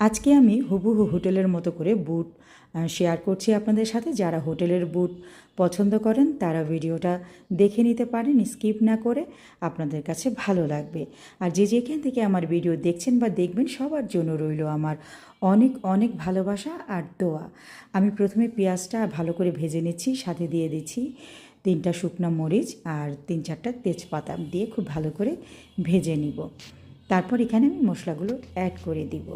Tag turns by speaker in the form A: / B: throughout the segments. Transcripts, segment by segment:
A: আজকে আমি হুবহু হোটেলের মতো করে বুট শেয়ার করছি আপনাদের সাথে। যারা হোটেলের বুট পছন্দ করেন, তারা ভিডিওটা দেখে নিতে পারেন, স্কিপ না করে। আপনাদের কাছে ভালো লাগবে। আর যে যেখান থেকে আমার ভিডিও দেখছেন বা দেখবেন, সবার জন্য রইল আমার অনেক অনেক ভালোবাসা আর দোয়া। আমি প্রথমে পেঁয়াজটা ভালো করে ভেজে নিচ্ছি, সাথে দিয়ে দিচ্ছি তিনটা শুকনো মরিচ আর তিন চারটা তেজপাতা দিয়ে খুব ভালো করে ভেজে নিব। তারপর এখানে আমি মশলাগুলো অ্যাড করে দিব।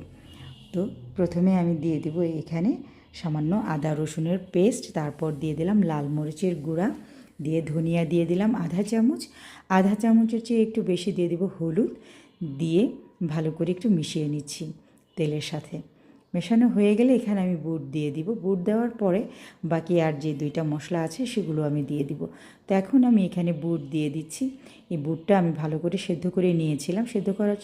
A: তো প্রথমে আমি দিয়ে দিব এখানে সামান্য আদা রসুনের পেস্ট, তারপর দিয়ে দিলাম লাল মরিচের গুঁড়া, দিয়ে ধনিয়া দিয়ে দিলাম আধা চামচ। আধা চামচের চেয়ে একটু বেশি দিয়ে দিব হলুদ, দিয়ে ভালো করে একটু মিশিয়ে নিচ্ছি তেলের সাথে। মেশানো হয়ে গেলে এখানে আমি বুট দিয়ে দিব। বুট দেওয়ার পরে বাকি আর যে দুইটা মশলা আছে সেগুলো আমি দিয়ে দিব। তো এখন আমি এখানে বুট দিয়ে দিচ্ছি। এই বুটটা আমি ভালো করে সেদ্ধ করে নিয়েছিলাম। সেদ্ধ করার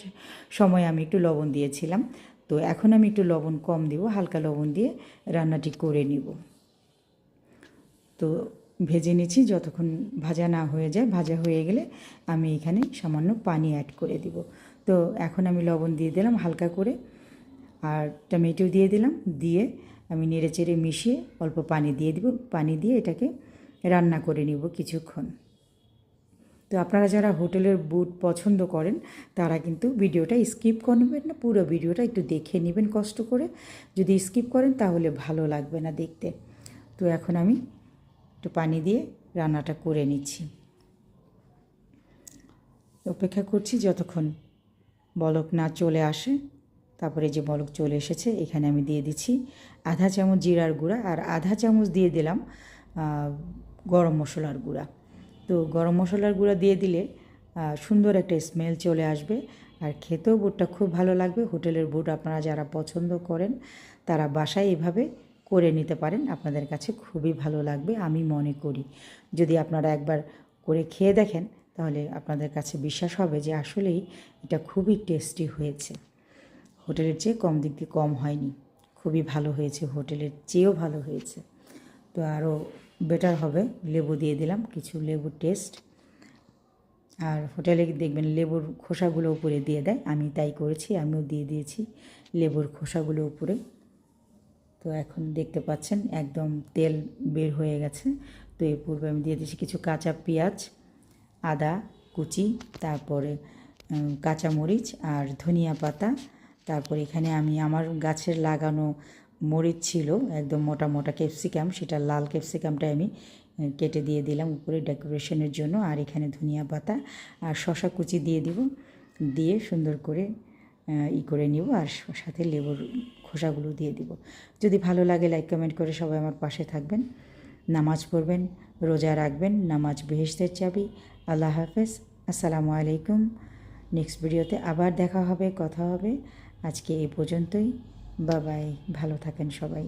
A: সময় আমি একটু লবণ দিয়েছিলাম। তো এখন আমি একটু লবণ কম দিব, হালকা লবণ দিয়ে রান্নাটি করে নিব। তো ভেজে নিচ্ছি, যতক্ষণ ভাজা না হয়ে যায়, ভাজা হয়ে গেলে আমি এখানে সামান্য পানি অ্যাড করে দিব। তো এখন আমি লবণ দিয়ে দিলাম হালকা করে, আর টমেটো দিয়ে দিলাম, দিয়ে আমি নেড়ে চেড়ে মিশিয়ে অল্প পানি দিয়ে দিব। পানি দিয়ে এটাকে রান্না করে নিব কিছুক্ষণ। তো আপনারা যারা হোটেলের বুট পছন্দ করেন, তারা কিন্তু ভিডিওটা স্কিপ করবেন না, পুরো ভিডিওটা একটু দেখে নেবেন কষ্ট করে। যদি স্কিপ করেন, তাহলে ভালো লাগবে না দেখতে। তো এখন আমি একটু পানি দিয়ে রান্নাটা করে নিচ্ছি। অপেক্ষা করছি যতক্ষণ বলক না চলে আসে। তারপরে যে বলক চলে এসেছে, এখানে আমি দিয়ে দিচ্ছি আধা চামচ জিরার গুঁড়া আর আধা চামচ দিয়ে দিলাম গরম মশলার গুঁড়া। তো গরম মশলার গুঁড়া দিয়ে দিলে সুন্দর একটা স্মেল চলে আসবে। আর খেতেও বুটটা খুব ভালো লাগবে। হোটেলের বুট আপনারা যারা পছন্দ করেন, তারা বাসায় এভাবে করে নিতে পারেন। আপনাদের কাছে খুবই ভালো লাগবে, আমি মনে করি। যদি আপনারা একবার করে খেয়ে দেখেন, তাহলে আপনাদের কাছে বিশ্বাস হবে যে আসলেই এটা খুবই টেস্টি হয়েছে। হোটেলের চেয়ে কম দিক দিয়ে কম হয়নি। খুবই ভালো হয়েছে, হোটেলের চেয়েও ভালো হয়েছে। তো আরও বেটার হবে। লেবু দিয়ে দিলাম, কিছু লেবুর টেস্ট আর হোটেলে দেখবেন লেবুর খোসাগুলো উপরে দিয়ে দেয়। আমি তাই করেছি, আমিও দিয়ে দিয়েছি লেবুর খোসাগুলো উপরে। তো এখন দেখতে পাচ্ছেন, একদম তেল বের হয়ে গেছে। তো এর পূর্বে আমি দিয়ে দিয়েছি কিছু কাঁচা পেঁয়াজ, আদা, কুচি, তারপরে কাঁচামরিচ আর ধনিয়া পাতা। তারপর এখানে আমি আমার গাছের লাগানো মরিচ ছিল, একদম মোটা মোটা ক্যাপসিকাম, সেটা লাল ক্যাপসিকামটা আমি কেটে দিয়ে দিলাম উপরে ডেকোরেশনের জন্য, আর এখানে ধনিয়া পাতা আর শশা কুচি দিয়ে দিব, দিয়ে সুন্দর করে ই করে নিব আর সাথে লেবুর খোসাগুলো দিয়ে দিব। যদি ভালো লাগে লাইক, কমেন্ট করে সবাই আমার পাশে থাকবেন, নামাজ পড়বেন, রোজা রাখবেন, নামাজ বেহেশতের চাবি, আল্লাহ হাফেজ, আসসালামু আলাইকুম, নেক্সট ভিডিওতে আবার দেখা হবে, কথা হবে, আজকে এই পর্যন্তই। বাবাই ভালো থাকেন সবাই।